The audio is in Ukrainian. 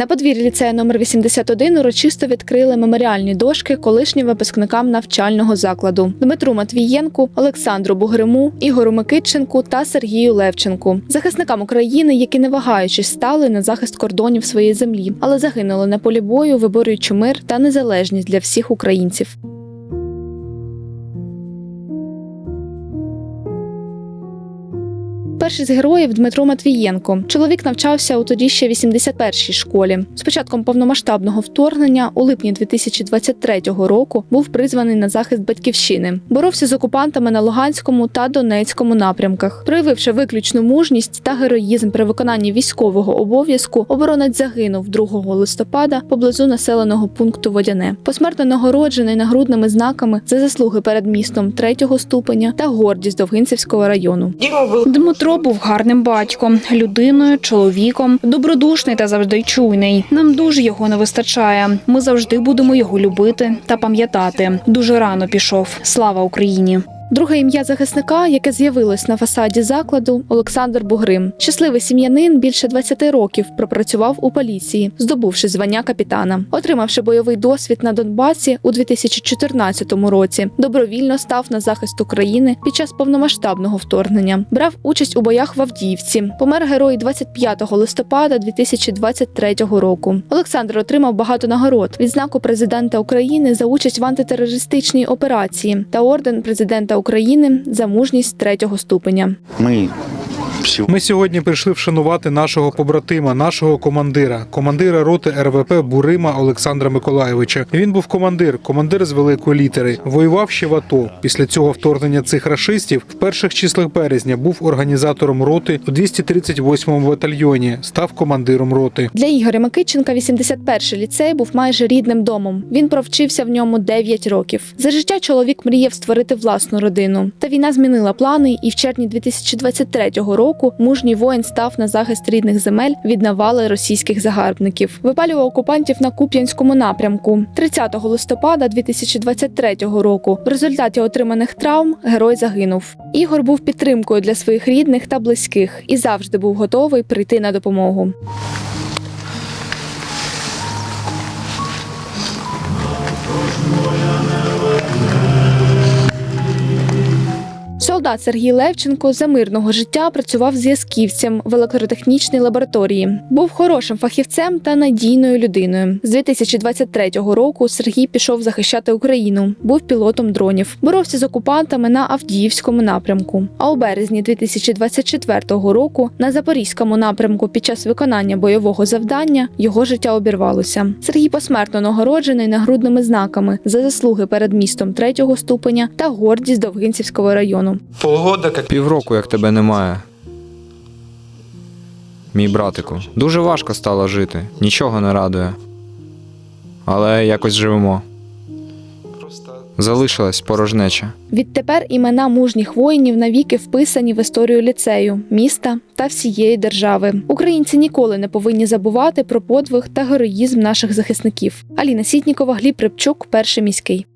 На подвір'ї ліцею номер 81 урочисто відкрили меморіальні дошки колишнім випускникам навчального закладу Дмитру Матвієнку, Олександру Бугриму, Ігору Микитченку та Сергію Левченку, захисникам України, які не вагаючись стали на захист кордонів своєї землі, але загинули на полі бою, виборюючи мир та незалежність для всіх українців. Перший з героїв Дмитро Матвієнко. Чоловік навчався у тоді ще 81-й школі. З початком повномасштабного вторгнення у липні 2023 року був призваний на захист батьківщини. Боровся з окупантами на Луганському та Донецькому напрямках. Проявивши виключну мужність та героїзм при виконанні військового обов'язку, оборонець загинув 2 листопада поблизу населеного пункту Водяне. Посмертно нагороджений нагрудними знаками за заслуги перед містом третього ступеня та гордість Довгинцівського району. Дмитро був гарним батьком, людиною, чоловіком, добродушний та завжди чуйний. Нам дуже його не вистачає. Ми завжди будемо його любити та пам'ятати. Дуже рано пішов. Слава Україні! Друге ім'я захисника, яке з'явилось на фасаді закладу, Олександр Бугрим. Щасливий сім'янин більше 20 років пропрацював у поліції, здобувши звання капітана. Отримавши бойовий досвід на Донбасі у 2014 році, добровільно став на захист України під час повномасштабного вторгнення. Брав участь у боях в Авдіївці. Помер герой 25 листопада 2023 року. Олександр отримав багато нагород: відзнаку президента України за участь в антитерористичній операції та орден президента України за мужність третього ступеня. Сегодня Ми сьогодні прийшли вшанувати нашого побратима, нашого командира, командира роти РВП Бурима Олександра Миколаєвича. Він був командир, командир з великої літери. Воював ще в АТО. Після цього вторгнення цих рашистів в перших числах березня був організатором роти у 238-му батальйоні. Став командиром роти. Для Ігоря Микитченка 81-й ліцей був майже рідним домом. Він провчився в ньому 9 років. За життя чоловік мріяв створити власну родину. Та війна змінила плани, і в червні 2023 року мужній воїн став на захист рідних земель від навали російських загарбників. Випалював окупантів на Куп'янському напрямку. 30 листопада 2023 року. В результаті отриманих травм герой загинув. Ігор був підтримкою для своїх рідних та близьких і завжди був готовий прийти на допомогу. Солдат Сергій Левченко за мирного життя працював зв'язківцем в електротехнічній лабораторії. Був хорошим фахівцем та надійною людиною. З 2023 року Сергій пішов захищати Україну. Був пілотом дронів, боровся з окупантами на Авдіївському напрямку. А у березні 2024 року на Запорізькому напрямку під час виконання бойового завдання його життя обірвалося. Сергій посмертно нагороджений нагрудними знаками за заслуги перед містом третього ступеня та гордість Довгинцівського району. Півроку, як тебе немає. Мій братику. Дуже важко стало жити. Нічого не радує. Але якось живемо. Залишилась порожнеча. Відтепер імена мужніх воїнів навіки вписані в історію ліцею, міста та всієї держави. Українці ніколи не повинні забувати про подвиг та героїзм наших захисників. Аліна Сітнікова, Гліб Рибчук, перший міський.